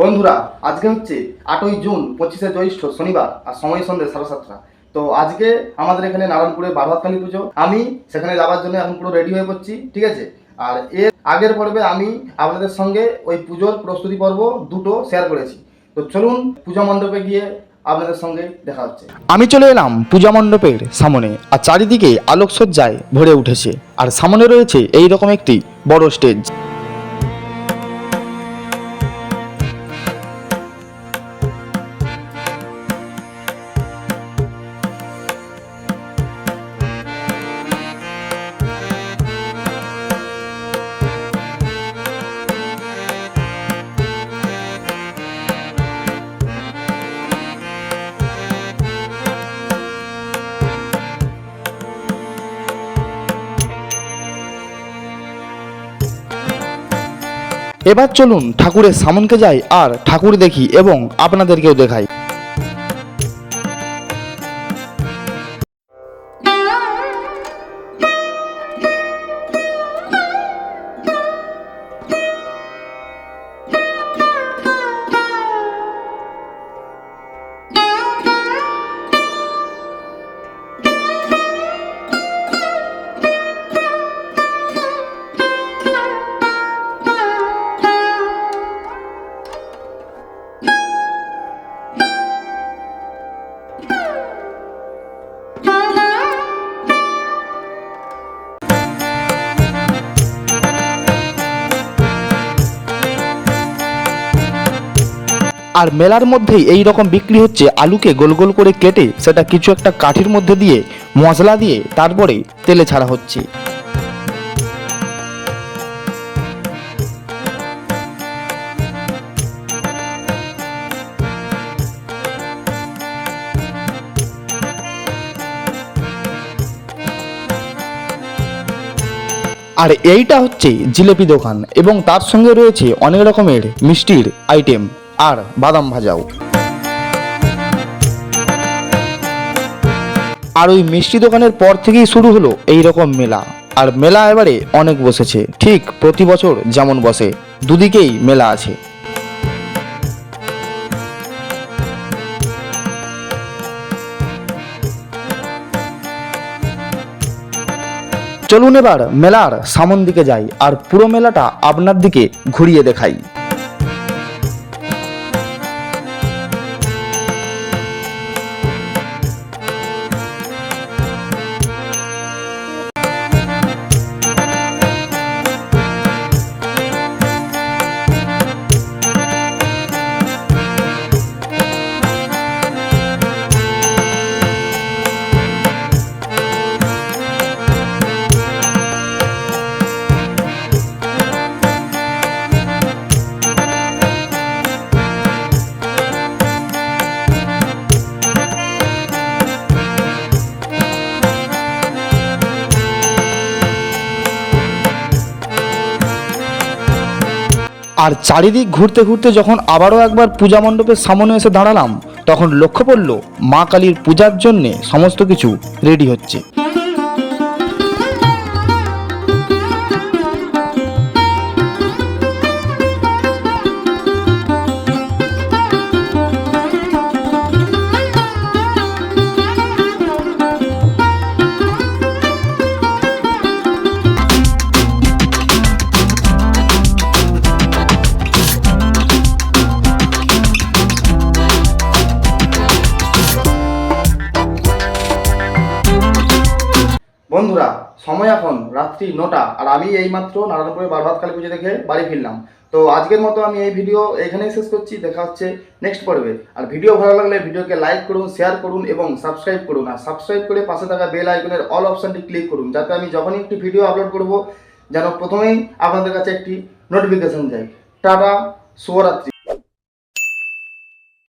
বন্ধুরা, আজকে হচ্ছে আটই জুন, পঁচিশে জ্যৈষ্ঠ শনিবার আর সময় সন্ধ্যে সাড়ে সাতটা। তো আজকে আমাদের এখানে নারায়ণপুরে বারহাতকালী পুজো। আমি সেখানে যাওয়ার জন্য এখন পুরো রেডি হয়ে পড়ছি, ঠিক আছে? আর এর আগের পর্বে আমি আপনাদের সঙ্গে ওই পুজোর প্রস্তুতি পর্ব দুটো শেয়ার করেছি। তো চলুন পূজা মণ্ডপে গিয়ে আপনাদের সঙ্গে দেখা হচ্ছে। আমি চলে এলাম পূজা মণ্ডপের সামনে, আর চারিদিকে আলোকসজ্জায় ভরে উঠেছে। আর সামনে রয়েছে এই রকম একটি বড় স্টেজ এবার চলুন ঠাকুরের সামনকে যাই আর ঠাকুর দেখি এবং আপনাদেরকেও দেখাই। আর মেলার মধ্যেই এই রকম বিক্রি হচ্ছে আলুকে গোল গোল করে কেটে সেটা কিছু একটা কাঠির মধ্যে দিয়ে, মশলা দিয়ে তারপরে তেলে ছাড়া হচ্ছে। আর এইটা হচ্ছে জিলেপি দোকান এবং তার সঙ্গে রয়েছে অনেক রকমের মিষ্টির আইটেম আর বাদাম ভাজাও। আর ওই মিষ্টি দোকানের পর থেকেই শুরু হলো এই রকম মেলা। আর মেলা এবারে অনেক বসেছে। ঠিক প্রতি বছর যেমন বসে, দুদিকেই মেলা আছে। চলুন এবার মেলার সামন দিকে যাই, আর পুরো মেলাটা আপনার দিকে ঘুরিয়ে দেখাই। আর চারিদিক ঘুরতে ঘুরতে যখন আবারও একবার পূজা মণ্ডপের সামনে এসে দাঁড়ালাম, তখন লক্ষ্য পড়ল মা কালীর পূজার জন্যে সমস্ত কিছু রেডি হচ্ছে। বন্ধুরা, সময় এখন রাত্রি নটা, আর আমি এইমাত্র নারায়ণপুরে বারবাদ কালী পুজো দেখে বাড়ি ফিরলাম। তো আজকের মতো আমি এই ভিডিও এখানেই শেষ করছি, দেখা হচ্ছে নেক্সট পর্বে। আর ভিডিও ভালো লাগলে ভিডিওকে লাইক করুন শেয়ার করুন এবং সাবস্ক্রাইব করুন। আর সাবস্ক্রাইব করে পাশে থাকা বেল আইকনের অল অপশানটি ক্লিক করুন, যাতে আমি যখনই একটি ভিডিও আপলোড করব, যেন প্রথমেই আপনাদের কাছে একটি নোটিফিকেশন যায়। টাটা, শুভরাত্রি।